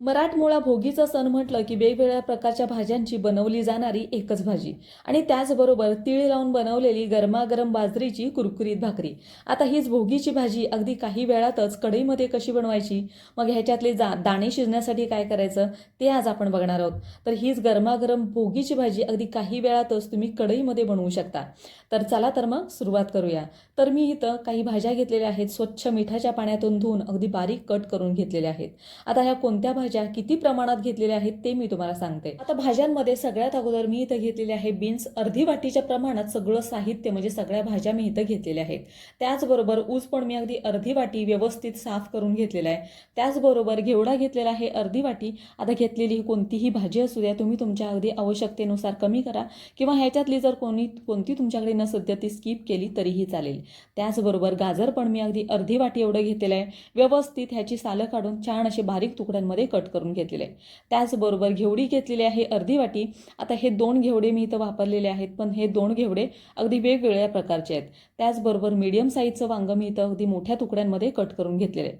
मराठमोळा भोगीचा सण म्हटलं की वेगवेगळ्या प्रकारच्या भाज्यांची बनवली जाणारी एकच भाजी. आणि त्याचबरोबर तिळ लावून बनवलेली गरमागरम बाजरीची कुरकुरीत भाकरी. आता हीच भोगीची भाजी अगदी काही वेळातच कढईमध्ये कशी बनवायची? मग ह्याच्यातले जा दाणे शिजण्यासाठी काय करायचं? ते आज आपण बघणार आहोत. तर हीच गरमागरम भोगीची भाजी अगदी काही वेळातच तुम्ही कढईमध्ये बनवू शकता. तर चला तर मग सुरुवात करूया. तर मी इथं काही भाज्या घेतलेल्या आहेत स्वच्छ मिठाच्या पाण्यातून धुवून अगदी बारीक कट करून घेतलेल्या आहेत. आता ह्या कोणत्या भाज्या किती प्रमाणात घेतलेल्या आहेत ते मी तुम्हाला सांगते. आता भाज्यांमध्ये सगळ्यात अगोदर मी इथं घेतलेले आहे बीन्स अर्धी वाटीच्या प्रमाणात सगळं साहित्य म्हणजे सगळ्या भाज्या मी इथं घेतलेल्या आहेत. त्याचबरोबर ऊस पण मी अगदी अर्धी वाटी व्यवस्थित साफ करून घेतलेला आहे. त्याचबरोबर घेवडा घेतलेला आहे अर्धी वाटी. आता घेतलेली कोणतीही भाजी असू द्या तुम्ही तुमच्या अगदी आवश्यकतेनुसार कमी करा किंवा ह्याच्यातली जर कोणी कोणती तुमच्याकडे नसेल तर ती स्किप केली तरीही चालेल. त्याचबरोबर गाजर पण मी अगदी अर्धी वाटी एवढं घेतलेलं आहे. व्यवस्थित ह्याची सालं काढून छान असे बारीक तुकड्यांमध्ये कट कट करून घेतलेले आहे त्याचबरोबर घेवडी घेतलेली आहे अर्धी वाटी. आता हे दोन घेवडे मी इथं वापरलेले आहेत पण हे दोन घेवडे अगदी वेगवेगळ्या प्रकारचे आहेत. त्याचबरोबर मीडियम साईजचं वांगं मी इथं अगदी मोठ्या तुकड्यांमध्ये कट करून घेतलेलं आहे.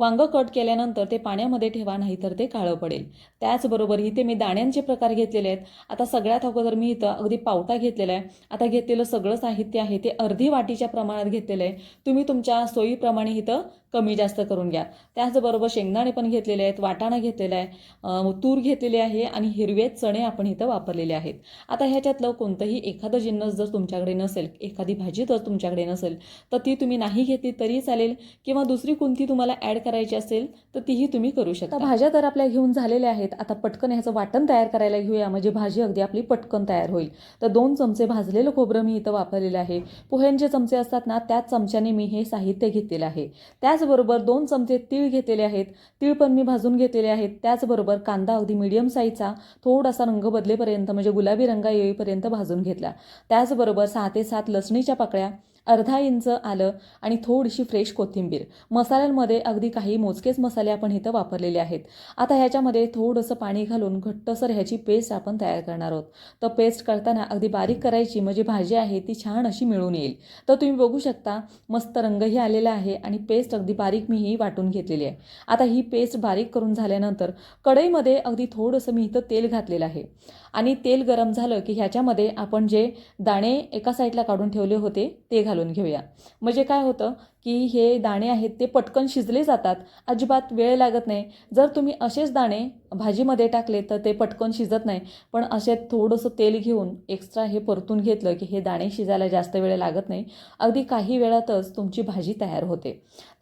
वांगं कट केल्यानंतर ते पाण्यामध्ये ठेवा नाहीतर ते काळं पडेल. त्याचबरोबर इथे मी दाण्यांचे प्रकार घेतलेले आहेत. आता सगळ्यात अगोदर मी इथं अगदी पावटा घेतलेला आहे. आता घेतलेलं सगळं साहित्य आहे ते अर्धी वाटीच्या प्रमाणात घेतलेलं आहे. तुम्ही तुमच्या सोयीप्रमाणे इथं कमी जास्त करून घ्या. त्याचबरोबर शेंगदाणे पण घेतलेले आहेत वाटाणा घेतलेला आहे तूर घेतलेले आहे आणि हिरवे चणे आपण इथं वापरलेले आहेत. आता ह्याच्यातलं कोणतंही एखादं जिन्नस जर तुमच्याकडे नसेल एखादी भाजी जर तुमच्याकडे नसेल तर ती तुम्ही नाही घेतली तरी चालेल किंवा दुसरी कोणती तुम्हाला ॲड करायची असेल तर तीही तुम्ही करू शकता. भाज्या तर आपल्या घेऊन झालेल्या आहेत. आता पटकन ह्याचं वाटण तयार करायला घेऊया. म्हणजे भाजी अगदी आपली पटकन तयार होईल. तर दोन चमचे भाजलेलं खोबरं मी इथं वापरलेलं आहे. पोह्यांचे चमचे असतात ना त्याच चमच्याने मी हे साहित्य घेतलेलं आहे. त्याचबरोबर दोन चमचे तीळ घेतलेले आहेत. तीळ पण मी भाजून घेतलेले आहेत. त्याचबरोबर कांदा अगदी मीडियम साईजचा थोडासा रंग बदलेपर्यंत म्हणजे गुलाबी रंगा येईपर्यंत भाजून घेतला. त्याचबरोबर सहा ते सात लसणीच्या पाकळ्या अर्धा इंच आलं आणि थोडीशी फ्रेश कोथिंबीर. मसाल्यांमध्ये अगदी काही मोजकेच मसाले आपण इथं वापरलेले आहेत. आता ह्याच्यामध्ये थोडंसं पाणी घालून घट्टसर ह्याची पेस्ट आपण तयार करणार आहोत. तर पेस्ट करताना अगदी बारीक करायची म्हणजे भाजी आहे ती छान अशी मिळून येईल. तर तुम्ही बघू शकता मस्त रंगही आलेला आहे आणि पेस्ट अगदी बारीक मी ही वाटून घेतलेली आहे. आता ही पेस्ट बारीक करून झाल्यानंतर कढईमध्ये अगदी थोडंसं मी इथं तेल घातलेलं आहे. आणि तेल गरम झालं की ह्याच्यामध्ये आपण जे दाणे एका साईडला काढून ठेवले होते ते घालून घेऊया. म्हणजे काय होतं? की हे दाणे आहेत ते पटकन शिजले जातात. अजिबात वेळ लागत नाही. जर तुम्ही असेच दाणे भाजीमध्ये टाकले तर ते पटकन शिजत नाही. पण असे थोडंसं तेल घेऊन एक्स्ट्रा हे परतून घेतलं की हे दाणे शिजायला जास्त वेळ लागत नाही. अगदी काही वेळातच तुमची भाजी तयार होते.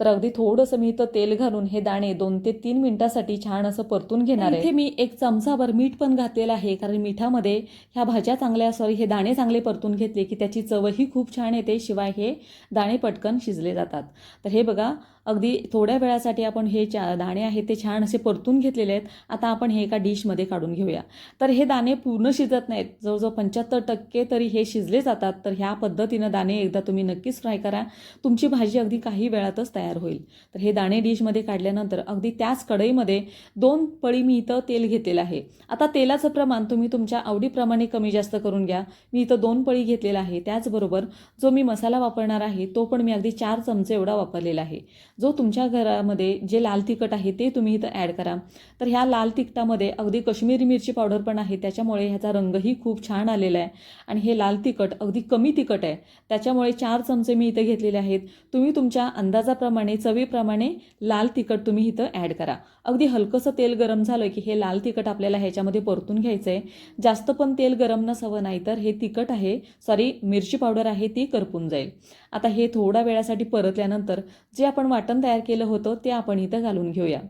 तर अगदी थोडंसं मी इथं तेल घालून हे दाणे दोन ते तीन मिनिटासाठी छान असं परतून घेणार आहे. इथे मी एक चमचाभर मीठ पण घातलेलं आहे कारण मिठामध्ये ह्या भाज्या चांगल्या सॉरी हे दाणे चांगले परतून घेतले की त्याची चवही खूप छान येते. शिवाय हे दाणे पटकन शिजले जातात. तर हे बघा अगदी थोड्या वेळासाठी आपण हे चा दाणे आहेत ते छान असे परतून घेतलेले आहेत. आता आपण हे एका डिशमध्ये काढून घेऊया. तर हे दाणे पूर्ण शिजत नाहीत. जवळजवळ पंच्याहत्तर टक्के तरी हे शिजले जातात. तर ह्या पद्धतीनं दाणे एकदा तुम्ही नक्कीच फ्राय करा. तुमची भाजी अगदी काही वेळातच तयार होईल. तर हे दाणे डिशमध्ये काढल्यानंतर अगदी त्याच कढईमध्ये दोन पळी मी इथं तेल घेतलेलं आहे. आता तेलाचं प्रमाण तुम्ही तुमच्या आवडीप्रमाणे कमी जास्त करून घ्या. मी इथं दोन पळी घेतलेला आहे. त्याचबरोबर जो मी मसाला वापरणार आहे तो पण मी अगदी चार चमचे एवढा वापरलेला आहे. जो तुमच्या घरामध्ये जे लाल तिखट आहे ते तुम्ही इथं ॲड करा. तर ह्या लाल तिखटामध्ये अगदी कश्मीरी मिरची पावडर पण आहे. त्याच्यामुळे ह्याचा रंगही खूप छान आलेला आहे. आणि हे लाल तिखट अगदी कमी तिखट आहे. त्याच्यामुळे चार चमचे मी इथं घेतलेले आहेत. तुम्ही तुमच्या अंदाजाप्रमाणे चवीप्रमाणे लाल तिखट तुम्ही इथं ॲड करा. अगदी हलकंसं तेल गरम झालं की हे लाल तिखट आपल्याला ह्याच्यामध्ये परतून घ्यायचं आहे जास्त पण तेल गरम नसावं नाही तर हे तिखट आहे सॉरी मिरची पावडर आहे ती करपून जाईल. आता हे थोड्या वेळासाठी परतल्यानंतर जे आपण वाटण तयार केलं होतं ते आपण इथं घालून घेऊया.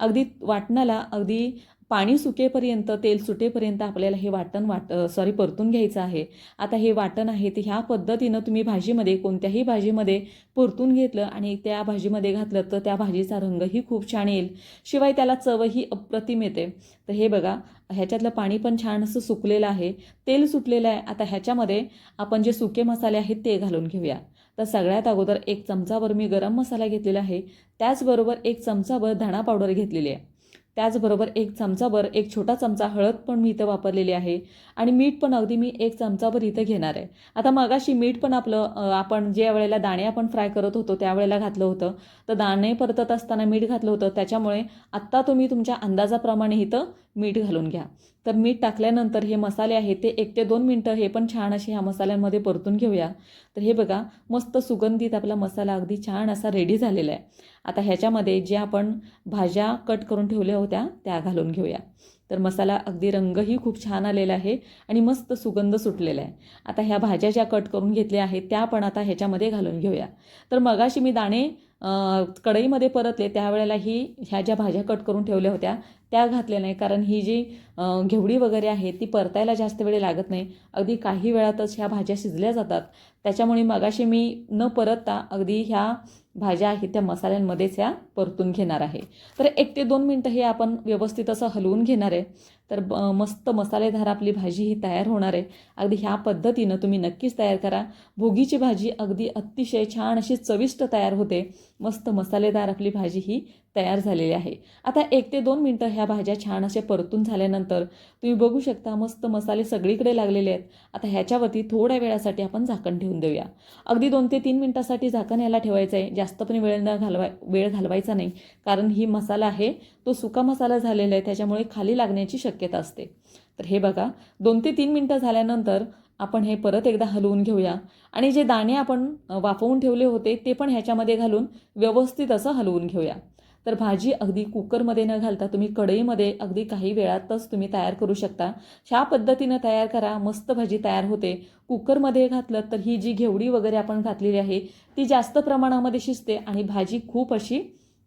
अगदी वाटणाला अगदी पाणी सुकेपर्यंत तेल सुटेपर्यंत आपल्याला हे वाटण वाट सॉरी परतून घ्यायचं आहे. आता हे वाटण आहे ते ह्या पद्धतीनं तुम्ही भाजीमध्ये कोणत्याही भाजीमध्ये परतून घेतलं आणि त्या भाजीमध्ये घातलं तर त्या भाजीचा रंगही खूप छान येईल. शिवाय त्याला चवही अप्रतिम येते. तर हे बघा ह्याच्यातलं पाणी पण छान असं सुकलेलं आहे. तेल सुटलेलं आहे. आता ह्याच्यामध्ये आपण जे सुके मसाले आहेत ते घालून घेऊया. तर सगळ्यात अगोदर एक चमचाभर मी गरम मसाला घेतलेला आहे. त्याचबरोबर एक चमचाभर धणा पावडर घेतलेली आहे. त्याचबरोबर एक चमचाभर एक छोटा चमचा हळद पण मी इथं वापरलेली आहे. आणि मीठ पण अगदी मी एक चमचाभर इथं घेणार आहे. आता मगाशी मीठ पण आपलं आपण ज्या वेळेला दाणे आपण फ्राय करत होतो त्यावेळेला घातलं होतं. तर दाणे परतत असताना मीठ घातलं होतं. त्याच्यामुळे आत्ता तुम्ही तुमच्या अंदाजाप्रमाणे इथं मीठ घालून घ्या. तर मीठ टाकल्यानंतर हे मसाले आहेत ते एक ते दोन मिनटं हे पण छान असे ह्या मसाल्यांमध्ये परतून घेऊया. तर हे बघा मस्त सुगंधित आपला मसाला अगदी छान असा रेडी झालेला आहे. आता ह्याच्यामध्ये जे आपण भाज्या कट करून ठेवल्या होत्या त्या घालून घेऊया. तर मसाला अगदी रंगही खूप छान आलेला आहे आणि मस्त सुगंध सुटलेला आहे. आता ह्या भाज्या ज्या कट करून घेतल्या आहेत त्या पण आता ह्याच्यामध्ये घालून घेऊया. तर मगाशी मी दाणे कढईमध्ये परतले त्यावेळेला ही ह्या ज्या भाज्या कट करून ठेवल्या होत्या त्या घातल्या नाही. कारण ही जी घेवडी वगैरे आहे ती परतायला जास्त वेळ लागत नाही. अगदी काही वेळातच ह्या भाज्या शिजल्या जातात. त्याच्यामुळे मगाशी मी न परतता अगदी ह्या भाज्या आहेत त्या मसाल्यांमध्येच ह्या परतून घेणार आहे. तर एक ते दोन मिनटं हे आपण व्यवस्थित असं हलवून घेणार आहे. तर ब- मस्त मसालेदार आपली भाजी ही तयार होणार आहे. अगदी ह्या पद्धतीनं तुम्ही नक्कीच तयार करा. भोगीची भाजी अगदी अतिशय छान अशी चविष्ट तयार होते. मस्त मसालेदार आपली भाजी ही तयार झालेली आहे. आता एक ते दोन मिनटं ह्या भाज्या छान अशा परतून झाल्यानंतर तुम्ही बघू शकता मस्त मसाले सगळीकडे लागलेले आहेत. आता ह्याच्यावरती थोड्या वेळासाठी आपण झाकण ठेवून देऊया. अगदी दोन ते तीन मिनटासाठी झाकण याला ठेवायचं आहे. जास्त पण वेळ न घालवाय वेळ घालवायचा नाही. कारण ही मसाला आहे तो सुका मसाला झालेला आहे. त्याच्यामुळे खाली लागण्याची शक्यता असते. तर हे बघा दोन ते तीन मिनटं झाल्यानंतर आपण हे परत एकदा हलवून घेऊया. आणि जे दाणे आपण वाफवून ठेवले होते ते पण ह्याच्यामध्ये घालून व्यवस्थित असं हलवून घेऊया. तर भाजी अगदी कुकरमध्ये न घालता तुम्ही कढईमध्ये अगदी काही वेळातच तुम्ही तयार करू शकता. ह्या पद्धतीनं तयार करा. मस्त भाजी तयार होते. कुकरमध्ये घातलं तर ही जी घेवडी वगैरे आपण घातलेली आहे ती जास्त प्रमाणामध्ये शिजते आणि भाजी खूप अशी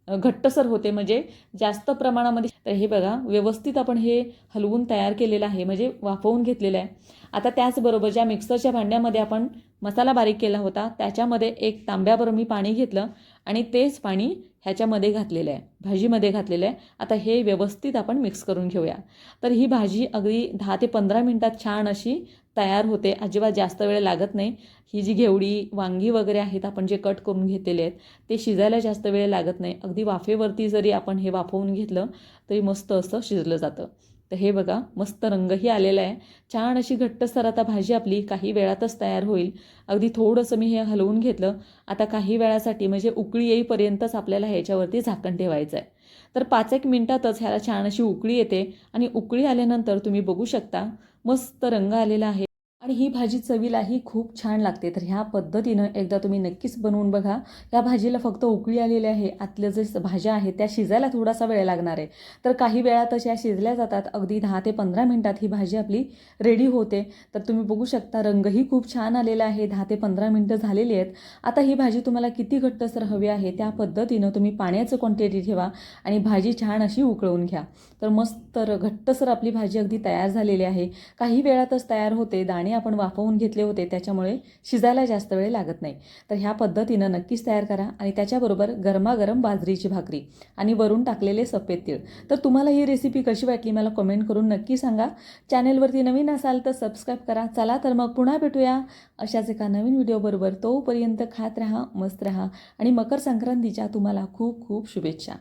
घट्टसर होते. म्हणजे जास्त प्रमाणामध्ये तर हे बघा व्यवस्थित आपण हे हलवून तयार केलेलं आहे. म्हणजे वाफवून घेतलेलं आहे. आता त्याचबरोबर ज्या मिक्सरच्या भांड्यामध्ये आपण मसाला बारीक केला होता त्याच्यामध्ये एक तांब्याभर मी पाणी घेतलं आणि तेच पाणी ह्याच्यामध्ये घातलेलं आहे भाजीमध्ये घातलेलं आहे. आता हे व्यवस्थित आपण मिक्स करून घेऊया. तर ही भाजी अगदी दहा ते पंधरा मिनटात छान अशी तयार होते. अजिबात जास्त वेळ लागत नाही. ही जी घेवडी वांगी वगैरे आहेत आपण जे कट करून घेतलेले आहेत ते शिजायला जास्त वेळ लागत नाही. अगदी वाफेवरती जरी आपण हे वाफवून घेतलं तरी मस्त असं शिजलं जातं. तर हे बघा मस्त रंगही आलेला आहे. छान अशी घट्टसर आता भाजी आपली काही वेळातच तयार होईल. अगदी थोडंसं मी हे हलवून घेतलं. आता काही वेळासाठी म्हणजे उकळी येईपर्यंतच आपल्याला ह्याच्यावरती झाकण ठेवायचं आहे. तर पाच एक मिनटातच ह्याला छान अशी उकळी येते आणि उकळी आल्यानंतर तुम्ही बघू शकता मस्त रंग आलेला आहे. आणि ही भाजी चवीलाही खूप छान लागते. तर ह्या पद्धतीनं एकदा तुम्ही नक्कीच बनवून बघा. या भाजीला फक्त उकळी आलेली आहे. आतल्या जे भाज्या आहेत त्या शिजायला थोडासा वेळ लागणार आहे. तर काही वेळातच या शिजल्या जातात. अगदी दहा ते पंधरा मिनटात ही भाजी आपली रेडी होते. तर तुम्ही बघू शकता रंगही खूप छान आलेला आहे. दहा ते पंधरा मिनटं झालेली आहेत. आता ही भाजी तुम्हाला किती घट्टसर हवी आहे त्या पद्धतीनं तुम्ही पाण्याचं क्वांटिटी ठेवा आणि भाजी छान अशी उकळवून घ्या. तर मस्त घट्टसर आपली भाजी अगदी तयार झालेली आहे. काही वेळातच तयार होते. दाणे आपण वाफवून घेतले होते त्याच्यामुळे शिजायला जास्त वेळ लागत नाही. तर ह्या पद्धतीनं नक्कीच तयार करा आणि त्याच्याबरोबर गरमागरम बाजरीची भाकरी आणि वरून टाकलेले सफेद तीळ. तर तुम्हाला ही रेसिपी कशी वाटली मला कमेंट करून नक्की सांगा. चॅनेलवरती नवीन असाल तर सबस्क्राईब करा. चला तर मग पुन्हा भेटूया. अशाच एका नवीन व्हिडिओबरोबर तोपर्यंत खात राहा मस्त राहा आणि मकर संक्रांतीच्या तुम्हाला खूप खूप शुभेच्छा.